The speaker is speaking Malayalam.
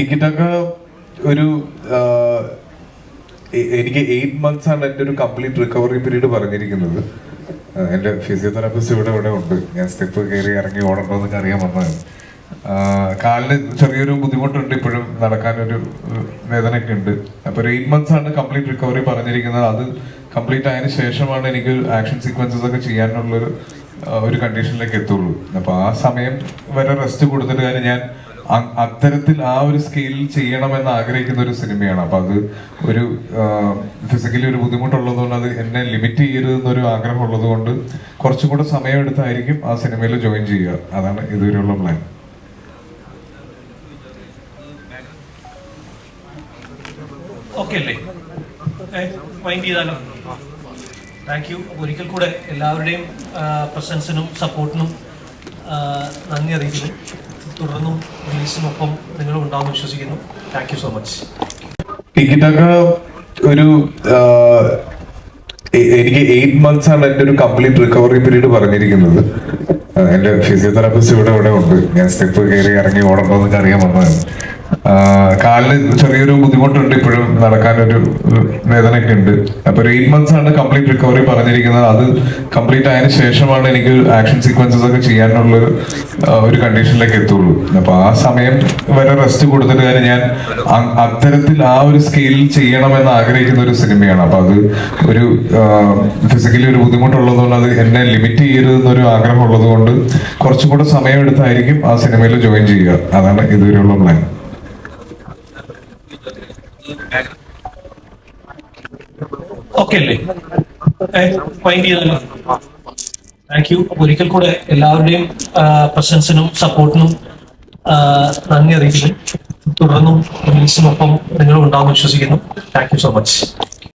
ടിക്കറ്റൊക്കെ ഒരു എനിക്ക് എയ്റ്റ് മന്ത്സ് ആണ് എന്റെ ഒരു കംപ്ലീറ്റ് റിക്കവറി പീരീഡ് പറഞ്ഞിരിക്കുന്നത്. എന്റെ ഫിസിയോതെറാപ്പിസ്റ്റ് ഇവിടെ ഇവിടെ ഉണ്ട്. ഞാൻ സ്റ്റെപ്പ് കയറി ഇറങ്ങി ഓടണമെന്നൊക്കെ അറിയാൻ വന്നതാണ്. ആ, കാലിന് ചെറിയൊരു ബുദ്ധിമുട്ടുണ്ട്. ഇപ്പോഴും നടക്കാനൊരു വേദനയൊക്കെ ഉണ്ട്. അപ്പോൾ ഒരു എയ്റ്റ് മന്ത്സ് ആണ് കംപ്ലീറ്റ് റിക്കവറി പറഞ്ഞിരിക്കുന്നത്. അത് കംപ്ലീറ്റ് ആയതിനു ശേഷമാണ് എനിക്ക് ആക്ഷൻ സീക്വൻസസ് ഒക്കെ ചെയ്യാനുള്ളൊരു ഒരു കണ്ടീഷനിലേക്ക് എത്തുള്ളൂ. അപ്പോൾ ആ സമയം വരെ റെസ്റ്റ് കൊടുത്തിട്ട് കാര്യം ഞാൻ അത്തരത്തിൽ ആ ഒരു സ്കെയിലിൽ ചെയ്യണമെന്ന് ആഗ്രഹിക്കുന്ന ഒരു സിനിമയാണ്. അപ്പൊ അത് ഒരു ഫിസിക്കലി ഒരു ബുദ്ധിമുട്ടുള്ളതുകൊണ്ട് അത് എന്നെ ലിമിറ്റ് ചെയ്യരുത് എന്നൊരു ആഗ്രഹം ഉള്ളത് കൊണ്ട് കുറച്ചും കൂടെ സമയം എടുത്തായിരിക്കും ആ സിനിമയിൽ ജോയിൻ ചെയ്യുക. അതാണ് ഇതുവരെയുള്ള പ്ലാൻ ചെയ്താലോ? താങ്ക് യു ഒരിക്കൽ കൂടെ എല്ലാവരുടെയും പ്രസൻസിനും സപ്പോർട്ടിനും നന്ദി അറിയിക്കുന്നു. തുടർന്നും റിലീസിനൊപ്പം നിങ്ങളും ഉണ്ടാവും വിശ്വസിക്കുന്നു താങ്ക് യു സോ മച്ച് ഒരു എനിക്ക് എയ്റ്റ് മന്ത്സ് ആണ് എന്റെ ഒരു കംപ്ലീറ്റ് റിക്കവറി പീരീഡ് പറഞ്ഞിരിക്കുന്നത്. എന്റെ ഫിസിയോതെറാപ്പിസ്റ്റ് ഇവിടെ ഇവിടെ ഉണ്ട്. ഞാൻ സ്റ്റെപ്പ് കയറി ഇറങ്ങി ഓടണമെന്നൊക്കെ അറിയാൻ വന്നതാണ്. കാലിന് ചെറിയൊരു ബുദ്ധിമുട്ടുണ്ട് ഇപ്പോഴും. നടക്കാനൊരു ഒരു വേദനയൊക്കെ ഉണ്ട്. അപ്പൊ ഒരു എയ്റ്റ് മന്ത്സ് ആണ് കംപ്ലീറ്റ് റിക്കവറി പറഞ്ഞിരിക്കുന്നത്. അത് കംപ്ലീറ്റ് ആയതിനു ശേഷമാണ് എനിക്ക് ആക്ഷൻ സീക്വൻസസ് ഒക്കെ ചെയ്യാനുള്ളൊരു ആ, ഒരു കണ്ടീഷനിലേക്ക് എത്തുള്ളൂ. അപ്പൊ ആ സമയം വരെ റെസ്റ്റ് കൊടുത്തിട്ട് കാര്യം ഞാൻ അത്തരത്തിൽ ആ ഒരു സ്കെയിലിൽ ചെയ്യണമെന്ന് ആഗ്രഹിക്കുന്ന ഒരു സിനിമയാണ്. അപ്പൊ അത് ഒരു ഫിസിക്കലി ഒരു ബുദ്ധിമുട്ടുള്ളതുകൊണ്ട് അത് എന്നെ ലിമിറ്റ് ചെയ്യരുത് എന്നൊരു ആഗ്രഹം ഉള്ളത് കൊണ്ട് കുറച്ചുകൂടെ സമയം എടുത്തായിരിക്കും ആ സിനിമയിൽ ജോയിൻ ചെയ്യുക. അതാണ് ഇതുവരെയുള്ള പ്ലാൻ ഓക്കെ അല്ലേ? മൈൻഡ് ചെയ്താലോ താങ്ക് യു ഒരിക്കൽ കൂടെ എല്ലാവരുടെയും പ്രസൻസിനും സപ്പോർട്ടിനും നന്ദി അറിയിക്കുന്നു. തുടർന്നും റിലീസിനൊപ്പം നിങ്ങളും ഉണ്ടാവും വിശ്വസിക്കുന്നു. Thank you so much